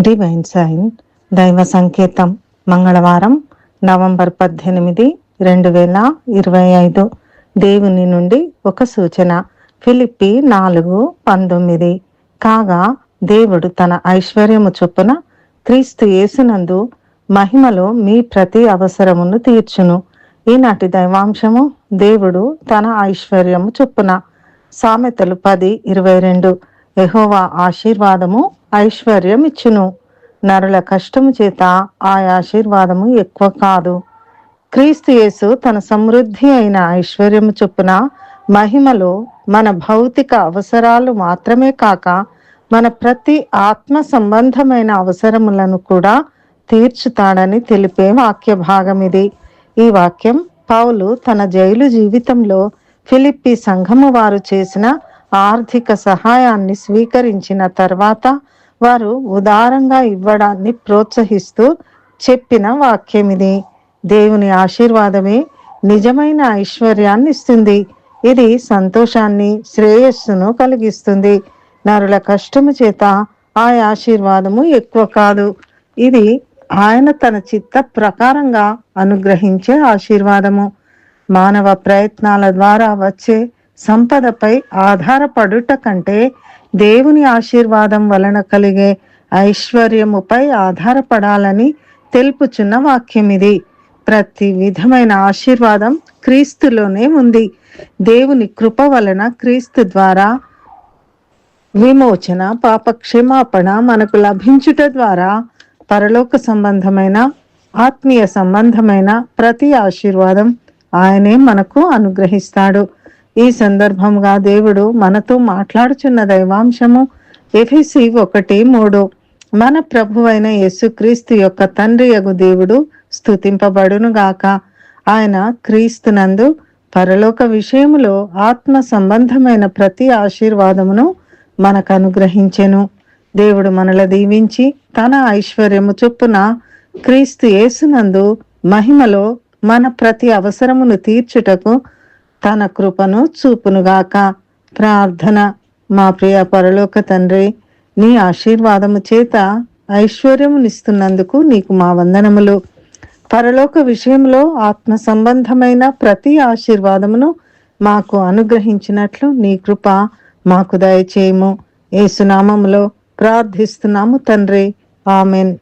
Divine sign దైవ సంకేతం మంగళవారం నవంబర్ పద్దెనిమిది రెండు వేల ఇరవై ఐదు. దేవుని నుండి ఒక సూచన. ఫిలిప్పి నాలుగు పంతొమ్మిది. కాగా దేవుడు తన ఐశ్వర్యము చొప్పున క్రీస్తు యేసునందు మహిమలో మీ ప్రతి అవసరమును తీర్చును. ఈనాటి దైవాంశము దేవుడు తన ఐశ్వర్యము చొప్పున. సామెతలు పది ఇరవై రెండు. యహోవా ఆశీర్వాదము ఐశ్వర్యం ఇచ్చును. నరుల కష్టము చేత ఆ ఆశీర్వాదము ఎక్కువ కాదు. క్రీస్తు యేసు తన సమృద్ధి అయిన ఐశ్వర్యము చొప్పున మహిమలో మన భౌతిక అవసరాలు మాత్రమే కాక మన ప్రతి ఆత్మ సంబంధమైన అవసరములను కూడా తీర్చుతాడని తెలిపే వాక్య భాగం ఇది. ఈ వాక్యం పౌలు తన జైలు జీవితంలో ఫిలిప్పి సంఘము వారు చేసిన ఆర్థిక సహాయాన్ని స్వీకరించిన తర్వాత వారు ఉదారంగా ఇవ్వడాన్ని ప్రోత్సహిస్తూ చెప్పిన వాక్యం ఇది. దేవుని ఆశీర్వాదమే నిజమైన ఐశ్వర్యాన్ని ఇస్తుంది. ఇది సంతోషాన్ని శ్రేయస్సును కలిగిస్తుంది. నరుల కష్టము చేత ఆ ఆశీర్వాదము ఎక్కువ కాదు. ఇది ఆయన తన చిత్త ప్రకారంగా అనుగ్రహించే ఆశీర్వాదము. మానవ ప్రయత్నాల ద్వారా వచ్చే సంపదపై ఆధారపడుట కంటే దేవుని ఆశీర్వాదం వలన కలిగే ఐశ్వర్యముపై ఆధారపడాలని తెలుపుచున్న వాక్యం ఇది ప్రతి విధమైన ఆశీర్వాదం క్రీస్తులోనే ఉంది. దేవుని కృప వలన క్రీస్తు ద్వారా విమోచన పాపక్షమాపణ మనకు లభించుట ద్వారా పరలోక సంబంధమైన ఆత్మీయ సంబంధమైన ప్రతి ఆశీర్వాదం ఆయనే మనకు అనుగ్రహిస్తాడు. ఈ సందర్భంగా దేవుడు మనతో మాట్లాడుచున్న దైవాంశము ఎఫిసి ఒకటి మూడు. మన ప్రభువైన యేసుక్రీస్తు యొక్క తండ్రి యగు దేవుడు స్థుతింపబడునుగాక ఆయన క్రీస్తునందు పరలోక విషయములో ఆత్మ సంబంధమైన ప్రతి ఆశీర్వాదమును మనకు అనుగ్రహించెను దేవుడు మనల దీవించి తన ఐశ్వర్యము చొప్పున క్రీస్తు యేసునందు మహిమలో మన ప్రతి అవసరమును తీర్చుటకు తన కృపను చూపునుగాక ప్రార్థన మా ప్రియ పరలోక తండ్రి నీ ఆశీర్వాదము చేత ఐశ్వర్యమునిస్తున్నందుకు నీకు మా వందనములు. పరలోక విషయంలో ఆత్మ సంబంధమైన ప్రతి ఆశీర్వాదమును మాకు అనుగ్రహించినట్లు నీ కృప మాకు దయచేయము. ఏసునామములో ప్రార్థిస్తున్నాము తండ్రి. ఆమెన్.